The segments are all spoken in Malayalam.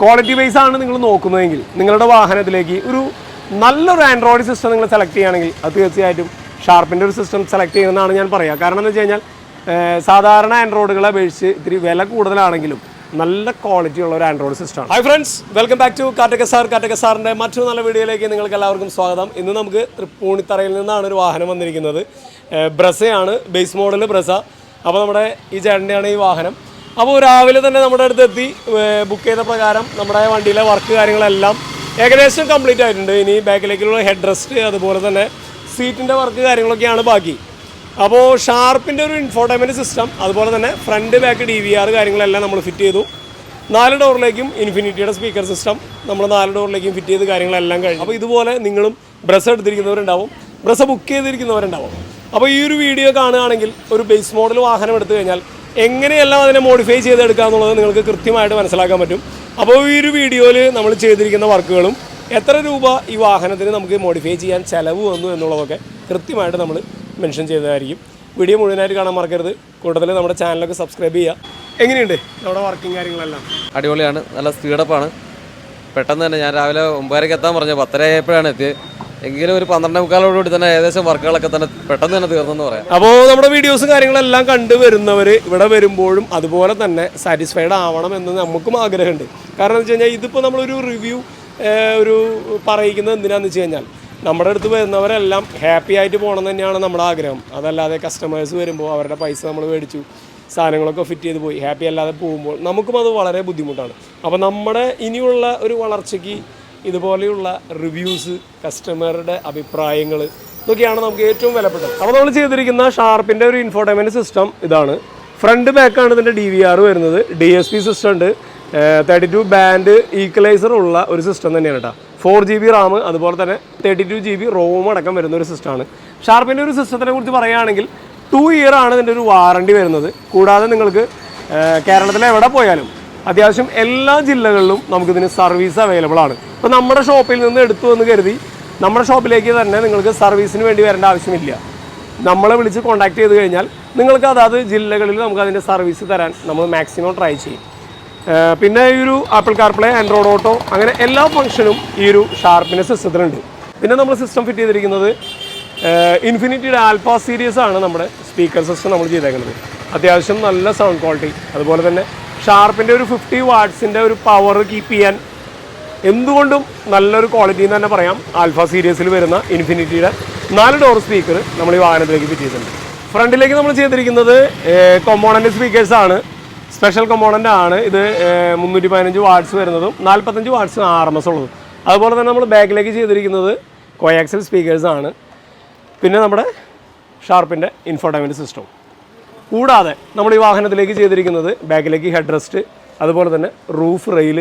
ക്വാളിറ്റി വൈസ് ആണ് നിങ്ങൾ നോക്കുന്നതെങ്കിൽ നിങ്ങളുടെ വാഹനത്തിലേക്ക് ഒരു നല്ലൊരു ആൻഡ്രോയിഡ് സിസ്റ്റം നിങ്ങൾ സെലക്ട് ചെയ്യുകയാണെങ്കിൽ അത് തീർച്ചയായിട്ടും ഷാർപ്പിന്റെ ഒരു സിസ്റ്റം സെലക്ട് ചെയ്യുന്നതാണ് ഞാൻ പറയുക കാരണം എന്ന് വെച്ച് കഴിഞ്ഞാൽ സാധാരണ ആൻഡ്രോയിഡുകളെ അപേക്ഷിച്ച് ഇത്തിരി വില കൂടുതലാണെങ്കിലും നല്ല ക്വാളിറ്റി ഉള്ള ഒരു ആൻഡ്രോയിഡ് സിസ്റ്റമാണ് hi friends welcome back to Kattaka sir. Kattaka സാറിന്റെ മറ്റൊരു നല്ല വീഡിയോയിലേക്ക് നിങ്ങൾക്ക് എല്ലാവർക്കും സ്വാഗതം. ഇന്ന് നമുക്ക് തൃപ്പൂണിത്തറയിൽ നിന്നാണ് ഒരു വാഹനം വന്നിരിക്കുന്നത്. ബ്രസയാണ് ബേസ് മോഡൽ ബ്രസ. അപ്പോൾ നമ്മുടെ ഈ ചേട്ടന്റെയാണ് ഈ വാഹനം. അപ്പോൾ രാവിലെ തന്നെ നമ്മുടെ അടുത്ത് എത്തി ബുക്ക് ചെയ്ത പ്രകാരം നമ്മുടെ വണ്ടിയിലെ വർക്ക് കാര്യങ്ങളെല്ലാം ഏകദേശം കംപ്ലീറ്റ് ആയിട്ടുണ്ട്. ഇനി ബാക്കിലേക്കുള്ള ഹെഡ് റെസ്റ്റ് അതുപോലെ തന്നെ സീറ്റിന്റെ വർക്ക് കാര്യങ്ങളൊക്കെയാണ് ബാക്കി. അപ്പോൾ ഷാർപ്പിന്റെ ഒരു ഇൻഫോർട്ടൈൻമെന്റ് സിസ്റ്റം അതുപോലെ തന്നെ front back D V R കാര്യങ്ങളെല്ലാം നമ്മൾ ഫിറ്റ് ചെയ്തു. നാല് ഡോറിലേക്കും ഇൻഫിനിറ്റിയുടെ സ്പീക്കർ സിസ്റ്റം നമ്മൾ നാല് ഡോറിലേക്കും ഫിറ്റ് ചെയ്ത് കാര്യങ്ങളെല്ലാം കഴിഞ്ഞു. അപ്പോൾ ഇതുപോലെ നിങ്ങളും ബ്രസ് എടുത്തിരിക്കുന്നവരുണ്ടാവും. ബ്രസ് ബുക്ക് ചെയ്തിരിക്കുന്നവരുണ്ടാവും. അപ്പോൾ ഈ ഒരു വീഡിയോ കാണുകയാണെങ്കിൽ ഒരു ബേസ് മോഡൽ വാഹനം എടുത്തു കഴിഞ്ഞാൽ എങ്ങനെയെല്ലാം അതിനെ മോഡിഫൈ ചെയ്തെടുക്കുക എന്നുള്ളത് നിങ്ങൾക്ക് കൃത്യമായിട്ട് മനസ്സിലാക്കാൻ പറ്റും. അപ്പോൾ ഈ ഒരു വീഡിയോയിൽ നമ്മൾ ചെയ്തിരിക്കുന്ന വർക്കുകളും എത്ര രൂപ ഈ വാഹനത്തിന് നമുക്ക് മോഡിഫൈ ചെയ്യാൻ ചിലവ് വന്നു എന്നുള്ളതൊക്കെ കൃത്യമായിട്ട് നമ്മൾ മെൻഷൻ ചെയ്തതായിരിക്കും. വീഡിയോ മുഴുവനായിട്ട് കാണാൻ മറക്കരുത്. കൂടുതൽ നമ്മുടെ ചാനലൊക്കെ സബ്സ്ക്രൈബ് ചെയ്യുക. എങ്ങനെയുണ്ട് നമ്മുടെ വർക്കിംഗ് കാര്യങ്ങളെല്ലാം? അടിപൊളിയാണ്. നല്ല സ്പീഡപ്പാണ് പെട്ടെന്ന് തന്നെ ഞാൻ രാവിലെ ഒമ്പതരയ്ക്ക് എത്താൻ പറഞ്ഞു പത്തര ആയപ്പോഴാണ് എത്തിയത്. എങ്കിലും ഒരു പന്ത്രണ്ട് മുക്കാലോടുകൂടി തന്നെ ഏകദേശം വർക്കുകളൊക്കെ തന്നെ പെട്ടെന്ന് തന്നെ തീർന്നെന്ന് പറയാം. അപ്പോൾ നമ്മുടെ വീഡിയോസും കാര്യങ്ങളെല്ലാം കണ്ടു വരുന്നവർ ഇവിടെ വരുമ്പോഴും അതുപോലെ തന്നെ സാറ്റിസ്ഫൈഡ് ആവണം എന്ന് നമുക്കും ആഗ്രഹമുണ്ട്. കാരണം എന്ന് വെച്ച് കഴിഞ്ഞാൽ ഇതിപ്പോൾ നമ്മളൊരു റിവ്യൂ ഒരു പറയിക്കുന്നത് എന്തിനാന്ന് വെച്ച് കഴിഞ്ഞാൽ നമ്മുടെ അടുത്ത് വരുന്നവരെല്ലാം ഹാപ്പി ആയിട്ട് പോകണം തന്നെയാണ് നമ്മുടെ ആഗ്രഹം. അതല്ലാതെ കസ്റ്റമേഴ്സ് വരുമ്പോൾ അവരുടെ പൈസ നമ്മൾ മേടിച്ചു സാധനങ്ങളൊക്കെ ഫിറ്റ് ചെയ്ത് പോയി ഹാപ്പി അല്ലാതെ പോകുമ്പോൾ നമുക്കും അത് വളരെ ബുദ്ധിമുട്ടാണ്. അപ്പോൾ നമ്മുടെ ഇനിയുള്ള ഒരു വളർച്ചയ്ക്ക് ഇതുപോലെയുള്ള റിവ്യൂസ് കസ്റ്റമറുടെ അഭിപ്രായങ്ങൾ ഇതൊക്കെയാണ് നമുക്ക് ഏറ്റവും വിലപ്പെട്ടത്. അപ്പോൾ നമ്മൾ ചെയ്തിരിക്കുന്ന ഷാർപ്പിന്റെ ഒരു ഇൻഫോർട്ടൈൻമെന്റ് സിസ്റ്റം ഇതാണ്. ഫ്രണ്ട് ബാക്കാണ് ഇതിന്റെ ഡി വി ആർ വരുന്നത്. ഡി എസ് പി സിസ്റ്റം ഉണ്ട്. തേർട്ടി ടു ബാൻഡ് ഈക്വലൈസർ ഉള്ള ഒരു സിസ്റ്റം തന്നെയാണ് കേട്ടോ. ഫോർ ജി ബി റാം അതുപോലെ തന്നെ thirty two G B ROM അടക്കം വരുന്ന ഒരു സിസ്റ്റമാണ് ഷാർപ്പിന്റെ ഒരു സിസ്റ്റത്തിനെ കുറിച്ച് പറയുകയാണെങ്കിൽ ടു ഇയർ ആണ് ഇതിന്റെ ഒരു വാറണ്ടി വരുന്നത്. കൂടാതെ നിങ്ങൾക്ക് കേരളത്തിലെ എവിടെ പോയാലും അത്യാവശ്യം എല്ലാ ജില്ലകളിലും നമുക്കിതിന് സർവീസ് അവൈലബിൾ ആണ്. ഇപ്പോൾ നമ്മുടെ ഷോപ്പിൽ നിന്ന് എടുത്തു എന്ന് കരുതി നമ്മുടെ ഷോപ്പിലേക്ക് തന്നെ നിങ്ങൾക്ക് സർവീസിന് വേണ്ടി വരേണ്ട ആവശ്യമില്ല. നമ്മളെ വിളിച്ച് കോൺടാക്ട് ചെയ്ത് കഴിഞ്ഞാൽ നിങ്ങൾക്ക് അതാത് ജില്ലകളിൽ നമുക്ക് അതിന്റെ സർവീസ് തരാൻ നമ്മൾ മാക്സിമം ട്രൈ ചെയ്യും. പിന്നെ ഈ ഒരു ആപ്പിൾ കാർപ്ലേ ആൻഡ്രോയിഡ് ഓട്ടോ അങ്ങനെ എല്ലാ ഫംഗ്ഷനും ഈ ഒരു ഷാർപ്പിന്റെ സിസ്റ്റത്തിലുണ്ട്. പിന്നെ നമ്മൾ സിസ്റ്റം ഫിറ്റ് ചെയ്തിരിക്കുന്നത് ഇൻഫിനിറ്റിയുടെ ആൽഫ സീരീസ് ആണ് നമ്മുടെ സ്പീക്കർ സിസ്റ്റം നമ്മൾ ചെയ്തേക്കുന്നത്. അത്യാവശ്യം നല്ല സൗണ്ട് ക്വാളിറ്റി അതുപോലെ തന്നെ ഷാർപ്പിന്റെ ഒരു ഫിഫ്റ്റി വാട്ട്സിന്റെ ഒരു പവർ കീപ്പ് ചെയ്യാൻ എന്തുകൊണ്ടും നല്ലൊരു ക്വാളിറ്റി എന്ന് തന്നെ പറയാം. ആൽഫ സീരീസിൽ വരുന്ന ഇൻഫിനിറ്റിയുടെ നാല് ഡോർ സ്പീക്കർ നമ്മൾ ഈ വാഹനത്തിലേക്ക് ഫിറ്റ് ചെയ്തിട്ടുണ്ട്. ഫ്രണ്ടിലേക്ക് നമ്മൾ ചെയ്തിരിക്കുന്നത് കൊമ്പോണന്റ് സ്പീക്കേഴ്സ് ആണ്. സ്പെഷ്യൽ കൊമ്പോണന്റ് ആണ്. ഇത് മുന്നൂറ്റി പതിനഞ്ച് വാട്ട്സ് വരുന്നതും നാൽപ്പത്തഞ്ച് വാട്ട്സ് ആർ എം എസ് ഉള്ളതും. അതുപോലെ തന്നെ നമ്മൾ ബാക്കിലേക്ക് ചെയ്തിരിക്കുന്നത് കോയാക്സൽ സ്പീക്കേഴ്സാണ് പിന്നെ നമ്മുടെ ഷാർപ്പിന്റെ ഇൻഫോർട്ടൈൻമെന്റ് സിസ്റ്റം കൂടാതെ നമ്മൾ ഈ വാഹനത്തിലേക്ക് ചെയ്തിരിക്കുന്നത് ബാക്കിലേക്ക് ഹെഡ് റെസ്റ്റ് അതുപോലെ തന്നെ റൂഫ് റെയിൽ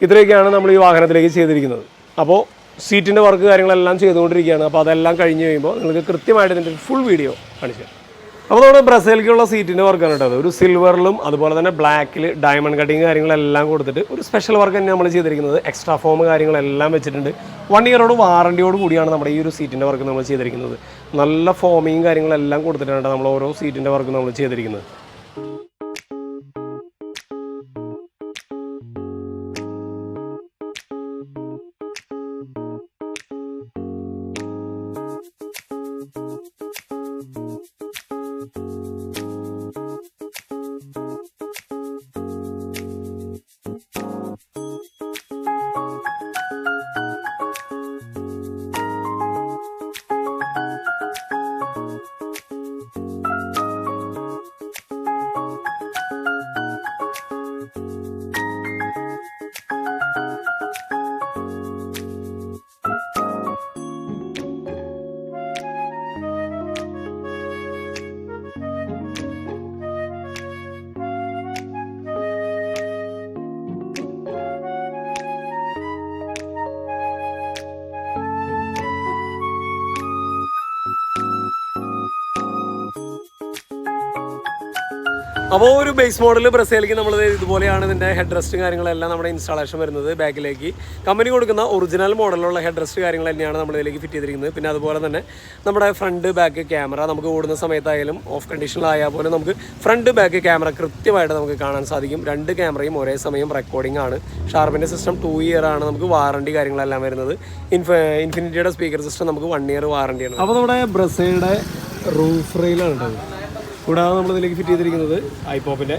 ഇത്രയൊക്കെയാണ് നമ്മൾ ഈ വാഹനത്തിലേക്ക് ചെയ്തിരിക്കുന്നത് അപ്പോൾ സീറ്റിന്റെ വർക്ക് കാര്യങ്ങളെല്ലാം ചെയ്തുകൊണ്ടിരിക്കുകയാണ് അപ്പോൾ അതെല്ലാം കഴിഞ്ഞ് കഴിയുമ്പോൾ നിങ്ങൾക്ക് കൃത്യമായിട്ട് ഇതിന്റെ ഫുൾ വീഡിയോ കാണിച്ചു. അപ്പോൾ നമ്മുടെ ബ്രസേലിക്കുള്ള സീറ്റിന്റെ വർക്കാണ് കേട്ടോ. ഒരു സിൽവറിലും അതുപോലെ തന്നെ ബ്ലാക്കിൽ ഡയമണ്ട് കട്ടിങ് കാര്യങ്ങളെല്ലാം കൊടുത്തിട്ട് ഒരു സ്പെഷ്യൽ വർക്ക് തന്നെ നമ്മൾ ചെയ്തിരിക്കുന്നത്. എക്സ്ട്രാ ഫോം കാര്യങ്ങളെല്ലാം വെച്ചിട്ടുണ്ട്. വൺ ഇയറോട് വാറണ്ടിയോട് കൂടിയാണ് നമ്മുടെ ഈ ഒരു സീറ്റിന്റെ വർക്ക് നമ്മൾ ചെയ്തിരിക്കുന്നത്. നല്ല ഫോമിങ് കാര്യങ്ങളെല്ലാം കൊടുത്തിട്ടാണ് നമ്മൾ ഓരോ സീറ്റിന്റെ വർക്ക് നമ്മൾ ചെയ്തിരിക്കുന്നത്. അപ്പോൾ ഒരു ബേസ് മോഡൽ ബ്രസേലിക്ക് നമ്മൾ ഇതുപോലെയാണ് ഇതിന്റെ ഹെഡ് റെസ്റ്റ് കാര്യങ്ങളെല്ലാം നമ്മുടെ ഇൻസ്റ്റാളേഷൻ വരുന്നത് ബാക്കിലേക്ക് കമ്പനി കൊടുക്കുന്ന ഒറിജിനൽ മോഡലുള്ള ഹെഡ് റെസ്റ്റ് കാര്യങ്ങൾ തന്നെയാണ് നമ്മൾ ഇതിലേക്ക് ഫിറ്റ് ചെയ്തിരിക്കുന്നത്. പിന്നെ അതുപോലെ തന്നെ നമ്മുടെ ഫ്രണ്ട് ബാക്ക് ക്യാമറ നമുക്ക് ഓടുന്ന സമയത്തായാലും ഓഫ് കണ്ടീഷനിലായാൽ പോലും നമുക്ക് ഫ്രണ്ട് ബാക്ക് ക്യാമറ കൃത്യമായിട്ട് നമുക്ക് കാണാൻ സാധിക്കും. രണ്ട് ക്യാമറയും ഒരേ സമയം റെക്കോർഡിംഗ് ആണ്. ഷാർപ്പിന്റെ സിസ്റ്റം ടു ഇയർ ആണ് നമുക്ക് വാറണ്ടി കാര്യങ്ങളെല്ലാം വരുന്നത്. ഇൻഫ ഇൻഫിനിറ്റിയുടെ സ്പീക്കർ സിസ്റ്റം നമുക്ക് വൺ ഇയർ വാറണ്ടിയാണ് അപ്പോൾ നമ്മുടെ ബ്രസയുടെ റൂഫ് റെയിലാണ് കേട്ടത് കൂടാതെ നമ്മൾ ഇതിലേക്ക് ഫിറ്റ് ചെയ്തിരിക്കുന്നത് ഐപോപ്പിന്റെ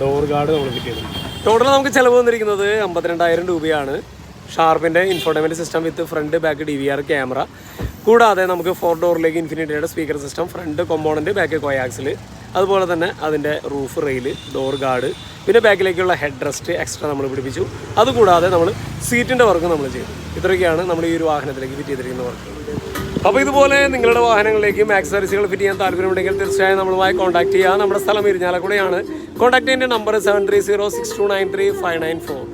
ഡോർ ഗാർഡ് നമ്മൾ ഫിറ്റ് ചെയ്തു ടോട്ടൽ നമുക്ക് ചിലവ് വന്നിരിക്കുന്നത് അമ്പത്തിരണ്ടായിരം രൂപയാണ്. ഷാർപ്പിന്റെ infotainment system with front back D V R camera കൂടാതെ നമുക്ക് ഫോർ ഡോറിലേക്ക് ഇൻഫിനിറ്റിയുടെ speaker system front component back coaxial അതുപോലെ തന്നെ അതിന്റെ റൂഫ് റെയിൽ ഡോർ ഗാർഡ് പിന്നെ ബാക്കിലേക്കുള്ള ഹെഡ് റെസ്റ്റ് എക്സ്ട്രാ നമ്മൾ പിടിപ്പിച്ചു. അതുകൂടാതെ നമ്മൾ സീറ്റിന്റെ വർക്ക് നമ്മൾ ചെയ്തു. ഇത്രയൊക്കെയാണ് നമ്മൾ ഈ ഒരു വാഹനത്തിലേക്ക് ഫിറ്റ് ചെയ്തിരിക്കുന്ന വർക്ക് അപ്പോൾ ഇതുപോലെ നിങ്ങളുടെ വാഹനങ്ങളിലേക്ക് ആക്സസറീസുകൾ ഫിറ്റ് ചെയ്യാൻ താല്പര്യമുണ്ടെങ്കിൽ തീർച്ചയായും നമ്മളുമായി കോൺടാക്ട് ചെയ്യുക നമ്മുടെ സ്ഥലം ഇരിഞ്ഞാലക്കുടയാണ്. കോൺടാക്ട് ചെയ്യേണ്ട number seven three zero six two nine three five nine four